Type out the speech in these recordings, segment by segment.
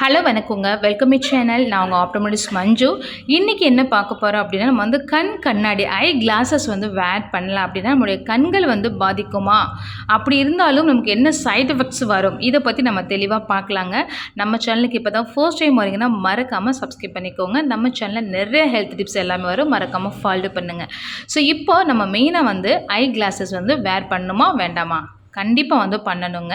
Hello வணக்கங்க. Welcome it channel நான் உங்கள் ஆப்டோமெடிஸ்ட் மஞ்சு. இன்றைக்கி என்ன பார்க்க போகிறோம் அப்படின்னா நம்ம வந்து கண் கண்ணாடி ஐ கிளாஸஸ் வந்து வேர் பண்ணலாம் அப்படின்னா நம்மளுடைய கண்கள் வந்து பாதிக்குமா? அப்படி இருந்தாலும் நமக்கு என்ன சைட் எஃபெக்ட்ஸ் வரும்? இதை பற்றி நம்ம தெளிவாக பார்க்கலாங்க. நம்ம சேனலுக்கு இப்போ தான் ஃபர்ஸ்ட் டைம் வரீங்கன்னா மறக்காமல் சப்ஸ்கிரைப் பண்ணிக்கோங்க. நம்ம சேனலில் நிறைய ஹெல்த் டிப்ஸ் எல்லாமே வரும். மறக்காமல் ஃபாலோ பண்ணுங்கள் ஸோ இப்போ நம்ம மெயினாக வந்து ஐ கிளாஸஸ் வந்து வேர் பண்ணணுமா வேண்டாமா? கண்டிப்பாக வந்து பண்ணணுங்க.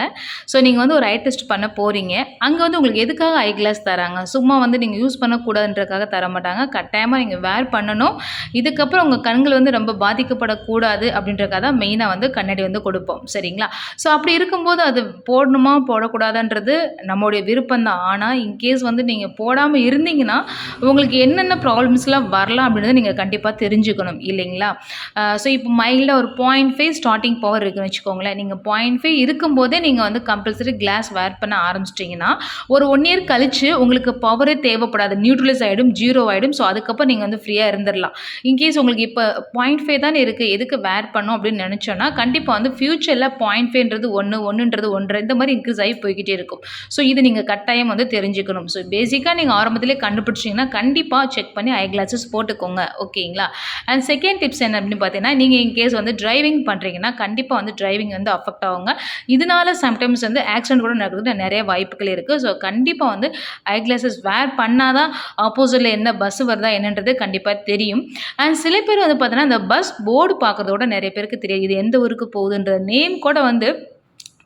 ஸோ நீங்கள் வந்து ஒரு ஐ டெஸ்ட் பண்ண போகிறீங்க அங்கே வந்து உங்களுக்கு எதுக்காக ஐ கிளாஸ் தராங்க? சும்மா வந்து நீங்கள் யூஸ் பண்ணக்கூடாதுன்றக்காக தர மாட்டாங்க. கட்டாயமாக நீங்கள் வேர் பண்ணணும். இதுக்கப்புறம் உங்கள் கண்கள் வந்து ரொம்ப பாதிக்கப்படக்கூடாது அப்படின்றக்காக தான் மெயினாக வந்து கண்ணாடி வந்து கொடுப்போம். சரிங்களா? ஸோ அப்படி இருக்கும்போது அது போடணுமா? போடக்கூடாதுன்றது நம்மளுடைய விருப்பம் தான். ஆனால் இன்கேஸ் வந்து நீங்கள் போடாமல் இருந்தீங்கன்னா உங்களுக்கு என்னென்ன ப்ராப்ளம்ஸ்லாம் வரலாம் அப்படின்றத நீங்கள் கண்டிப்பாக தெரிஞ்சுக்கணும். இல்லைங்களா? ஸோ இப்போ மைல்டாக ஒரு பாயிண்ட் ஃபைவ் ஸ்டார்டிங் பவர் இருக்குன்னு வச்சுக்கோங்களேன். நீங்கள் பாயிண்ட் ஃபைவ் இருக்கும்போதே நீங்கள் வந்து கம்பல்சரி கிளாஸ் வேர் பண்ண ஆரம்பிச்சிட்டிங்கன்னா ஒரு ஒன் இயர் கழிச்சு உங்களுக்கு பவரே தேவைப்படாது. நியூட்ரலைஸ் ஆகிடும் ஜீரோ ஆகிடும் ஸோ அதுக்கப்புறம் நீங்கள் வந்து ஃப்ரீயாக இருந்துடலாம் இன்கேஸ் உங்களுக்கு இப்போ பாயிண்ட் ஃபைவ் தானே இருக்குது எதுக்கு வேர் பண்ணும் அப்படின்னு நினச்சோன்னா கண்டிப்பாக வந்து ஃப்யூச்சரில் பாயிண்ட் ஃபைவ்ன்றது ஒன்று ஒன்றுன்றது ஒன்று இந்த மாதிரி இன்க்ரீஸ் ஆகி போய்கிட்டே இருக்கும். ஸோ இது நீங்கள் கட்டாயம் வந்து தெரிஞ்சுக்கணும். ஸோ பேசிக்காக நீங்கள் ஆரம்பத்திலே கண்டுபிடிச்சிங்கன்னா கண்டிப்பாக செக் பண்ணி ஐ கிளாஸஸ் போட்டுக்கோங்க. ஓகேங்களா? அண்ட் செகண்ட் டிப்ஸ் என்ன அப்படின்னு பார்த்தீங்கன்னா நீங்கள் இன்கேஸ் வந்து டிரைவிங் பண்ணுறீங்கன்னா கண்டிப்பாக வந்து டிரைவிங் வந்து அஃபெக்ட் ஆகுங்க இதனால சம்டைம்ஸ் வந்து ஆக்சிடென்ட் கூட நடக்கிறதுக்கு நிறைய வாய்ப்புகள் இருக்குது ஸோ கண்டிப்பாக வந்து ஐ கிளாஸஸ் வேர் பண்ணால் தான் ஆப்போசிட்டில் என்ன பஸ் வருதா என்னன்றது கண்டிப்பாக தெரியும். அண்ட் சில பேர் வந்து பார்த்தீங்கன்னா இந்த பஸ் போர்டு பார்க்குறதோட நிறைய பேருக்கு தெரியாது இது எந்த ஊருக்கு போகுதுன்ற நேம் கூட வந்து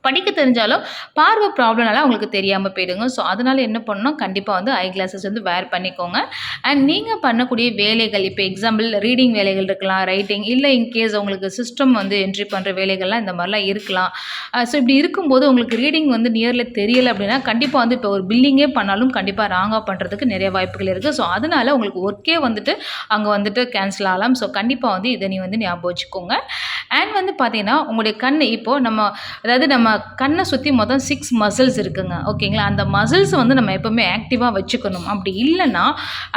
படிக்க தெரிஞ்சாலும் பார்வை ப்ராப்ளம்னால அவங்களுக்கு தெரியாமல் போயிடுங்க. ஸோ அதனால் என்ன பண்ணணும்? கண்டிப்பாக வந்து ஐ கிளாஸஸ் வந்து வேர் பண்ணிக்கோங்க. அண்ட் நீங்கள் பண்ணக்கூடிய வேலைகள் இப்போ எக்ஸாம்பிள் ரீடிங் வேலைகள் இருக்கலாம் ரைட்டிங் இல்லை இன்கேஸ் உங்களுக்கு சிஸ்டம் வந்து என்ட்ரி பண்ணுற வேலைகள்லாம் இந்த மாதிரிலாம் இருக்கலாம். Uh, ஸோ இப்படி இருக்கும்போது உங்களுக்கு ரீடிங் வந்து நியரில் தெரியலை அப்படின்னா கண்டிப்பாக வந்து இப்போ ஒரு பில்லிங்கே பண்ணாலும் கண்டிப்பாக ராங்காக பண்ணுறதுக்கு நிறைய வாய்ப்புகள் இருக்குது ஸோ அதனால் உங்களுக்கு ஒர்க்கே வந்துட்டு அங்கே வந்துட்டு கேன்சல் ஆகலாம். ஸோ கண்டிப்பாக வந்து இதை நீ வந்து ஞாபகம் வச்சுக்கோங்க. அண்ட் வந்து பார்த்தீங்கன்னா உங்களுடைய கண் இப்போது நம்ம அதாவது நம்ம கண்ணை சுற்றி மொத்தம் சிக்ஸ் மசில்ஸ் இருக்குங்க. ஓகேங்களா அந்த மசில்ஸ் வந்து நம்ம எப்போவுமே ஆக்டிவாக வச்சுக்கணும். அப்படி இல்லைன்னா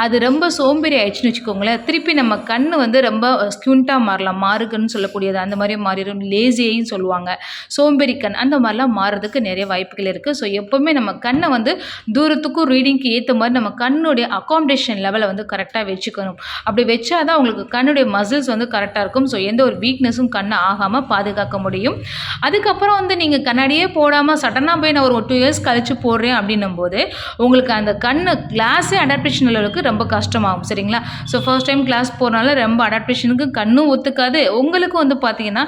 அது ரொம்ப சோம்பேறி ஆயிடுச்சுன்னு வச்சுக்கோங்களேன். திருப்பி நம்ம கண் வந்து ரொம்ப ஸ்கியூண்ட்டாக மாறலாம். மாறுக்குன்னு சொல்லக்கூடியது. அந்த மாதிரி மாறிடும். லேசியையும் சொல்லுவாங்க. சோம்பேறி கண் அந்த மாதிரிலாம் மாறுறதுக்கு நிறைய வாய்ப்புகள் இருக்குது ஸோ எப்போவுமே நம்ம கண்ணை வந்து தூரத்துக்கும் ரீடிங்க்கு ஏற்ற மாதிரி நம்ம கண்ணுடைய அகாமடேஷன் லெவலை வந்து கரெக்டாக வச்சுக்கணும். அப்படி வச்சா தான் உங்களுக்கு கண்ணுடைய மசில்ஸ் வந்து கரெக்டாக இருக்கும். ஸோ எந்த ஒரு வீக்னஸும் கண்ணை ஆகாமல் பாதுகாக்க முடியும். அதுக்கப்புறம் வந்து நீங்கள் கண்ணாடியே போடாமல் சடனாக போய் நான் ஒரு டூ இயர்ஸ் கழித்து போடுறேன் அப்படின்னும் போது உங்களுக்கு அந்த கண்ணு கிளாஸே அடாப்டேஷன் அளவுக்கு ரொம்ப கஷ்டமாகும் சரிங்களா? ஸோ ஃபர்ஸ்ட் டைம் கிளாஸ் போகிறனால ரொம்ப அடாப்டேஷனுக்கு கண்ணும் ஒத்துக்காது. உங்களுக்கும் வந்து பார்த்தீங்கன்னா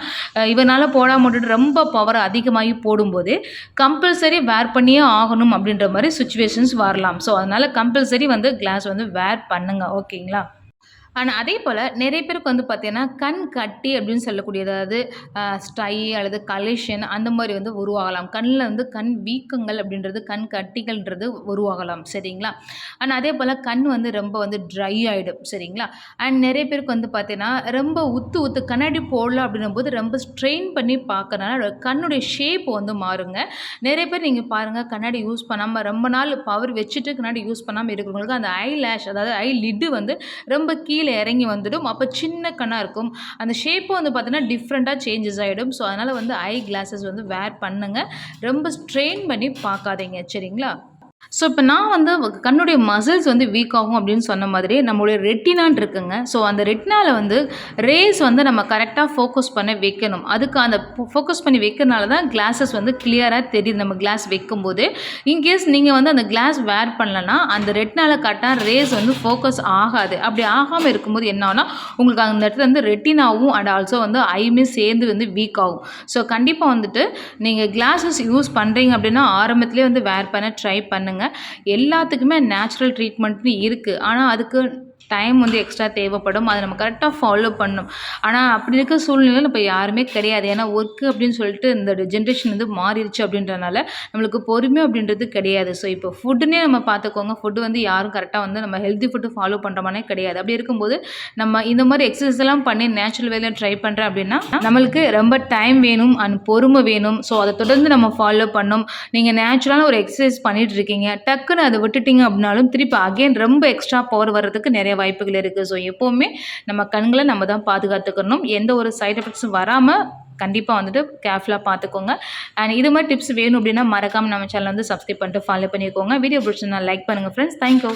இவனால் போடாமல் விட்டுட்டு ரொம்ப பவர் அதிகமாகி போடும்போது கம்பல்சரி வேர் பண்ணியே ஆகணும் அப்படின்ற மாதிரி சுச்சுவேஷன்ஸ் வரலாம். ஸோ அதனால் கம்பல்சரி வந்து கிளாஸ் வந்து வேர் பண்ணுங்க ஓகேங்களா ஆனால் அதே போல் நிறைய பேருக்கு வந்து பார்த்தீங்கன்னா கண் கட்டி அப்படின்னு சொல்லக்கூடிய அதாவது ஸ்டை அல்லது கலெக்ஷன் அந்த மாதிரி வந்து உருவாகலாம். கண்ணில் வந்து கண் வீக்கங்கள் அப்படின்றது கண் கட்டிகள்ன்றது உருவாகலாம். சரிங்களா? ஆனால் அதே போல் கண் வந்து ரொம்ப வந்து ட்ரை ஆகிடும் சரிங்களா? அண்ட் நிறைய பேருக்கு வந்து பார்த்தீங்கன்னா ரொம்ப உத்து உத்து கண்ணாடி போடலாம் அப்படின்னும் போது ரொம்ப ஸ்ட்ரெயின் பண்ணி பார்க்கறனால கண்ணுடைய ஷேப் வந்து மாறுங்க. நிறைய பேர் நீங்கள் பாருங்கள் கண்ணாடி யூஸ் பண்ணாமல் ரொம்ப நாள் பவர் வச்சுட்டு கண்ணாடி யூஸ் பண்ணாமல் இருக்கிறவங்களுக்கு அந்த ஐ லேஷ் அதாவது ஐ லிட்டு வந்து ரொம்ப கீழே கீழே இறங்கி வந்துடும். அப்போ சின்ன கண்ணாக இருக்கும். அந்த ஷேப்பும் வந்து பார்த்தீங்கன்னா டிஃப்ரெண்ட்டாக சேஞ்சஸ் ஆகிடும் ஸோ அதனால் வந்து ஐ கிளாஸஸ் வந்து வேர் பண்ணுங்கள் ரொம்ப ஸ்ட்ரெயின் பண்ணி பார்க்காதீங்க. சரிங்களா? ஸோ இப்போ நான் வந்து கண்ணுடைய மசில்ஸ் வந்து வீக் ஆகும் அப்படின்னு சொன்ன மாதிரி நம்மளுடைய ரெட்டினான் இருக்குங்க. ஸோ அந்த ரெட்டினாவில் வந்து ரேஸ் வந்து நம்ம கரெக்டாக ஃபோக்கஸ் பண்ண வைக்கணும். அதுக்கு அந்த ஃபோக்கஸ் பண்ணி வைக்கிறனால தான் கிளாஸஸ் வந்து கிளியராக தெரியுது. நம்ம கிளாஸ் வைக்கும்போது. இன்கேஸ் நீங்கள் வந்து அந்த கிளாஸ் வேர் பண்ணலன்னா அந்த ரெட்டினாவில் கரெக்டாக ரேஸ் வந்து ஃபோக்கஸ் ஆகாது. அப்படி ஆகாமல் இருக்கும்போது என்ன உங்களுக்கு அந்த இடத்துல வந்து ரெட்டினாவும் அண்ட் ஆல்சோ வந்து ஐமே சேர்ந்து வந்து வீக் ஆகும். ஸோ கண்டிப்பாக வந்துட்டு நீங்கள் கிளாஸஸ் யூஸ் பண்ணுறீங்க அப்படின்னா ஆரம்பத்துலேயே வந்து வேர் பண்ண ட்ரை பண்ணுங்கள் எல்லாத்துக்குமே நேச்சுரல் ட்ரீட்மெண்ட்னு இருக்குது ஆனால் அதுக்கு டைம் வந்து எக்ஸ்ட்ரா தேவைப்படும். அதை நம்ம கரெக்டாக ஃபாலோ பண்ணணும். ஆனால் அப்படி இருக்க சூழ்நிலையில் இப்போ யாருமே கிடையாது. ஏன்னா ஒர்க்கு அப்படின்னு சொல்லிட்டு இந்த ஜென்ரேஷன் வந்து மாறிடுச்சு அப்படின்றனால நம்மளுக்கு பொறுமை அப்படின்றது கிடையாது. ஸோ இப்போ ஃபுட்டுனே நம்ம பார்த்துக்கோங்க. ஃபுட்டு வந்து யாரும் கரெக்டாக வந்து நம்ம ஹெல்த்தி ஃபுட்டு ஃபாலோ பண்ணுறமானே கிடையாது. அப்படி இருக்கும்போது நம்ம இந்த மாதிரி எக்ஸசைஸ் எல்லாம் பண்ணி நேச்சுரல் வேலையை ட்ரை பண்ணுறேன் அப்படின்னா நம்மளுக்கு ரொம்ப டைம் வேணும் அண்ட் பொறுமை வேணும். ஸோ அதை தொடர்ந்து நம்ம ஃபாலோ பண்ணணும். நீங்கள் நேச்சுரலான ஒரு எக்ஸசைஸ் பண்ணிட்டு இருக்கீங்க. டக்குன்னு அதை விட்டுட்டீங்க அப்படின்னாலும் திருப்பி அகைன் ரொம்ப எக்ஸ்ட்ரா பவர் வர்றதுக்கு நிறைய வாய்ப்புகள் இருக்குது ஸோ எப்போவுமே நம்ம கண்களை நம்ம தான் பாதுகாத்துக்கணும். எந்த ஒரு சைட் எஃபெக்ட்ஸும் வராமல் கண்டிப்பாக வந்துட்டு கேர்ஃபுல்லாக பார்த்துக்கோங்க அண்ட் இது மாதிரி டிப்ஸ் வேணும் அப்படின்னா மறக்காமல் நம்ம சேனல் வந்து சப்ஸ்கிரைப் பண்ணிட்டு ஃபாலோ பண்ணிக்கோங்க. வீடியோ பிடிச்சிருந்தா லைக் பண்ணுங்கள் ஃப்ரெண்ட்ஸ் தேங்க்யூ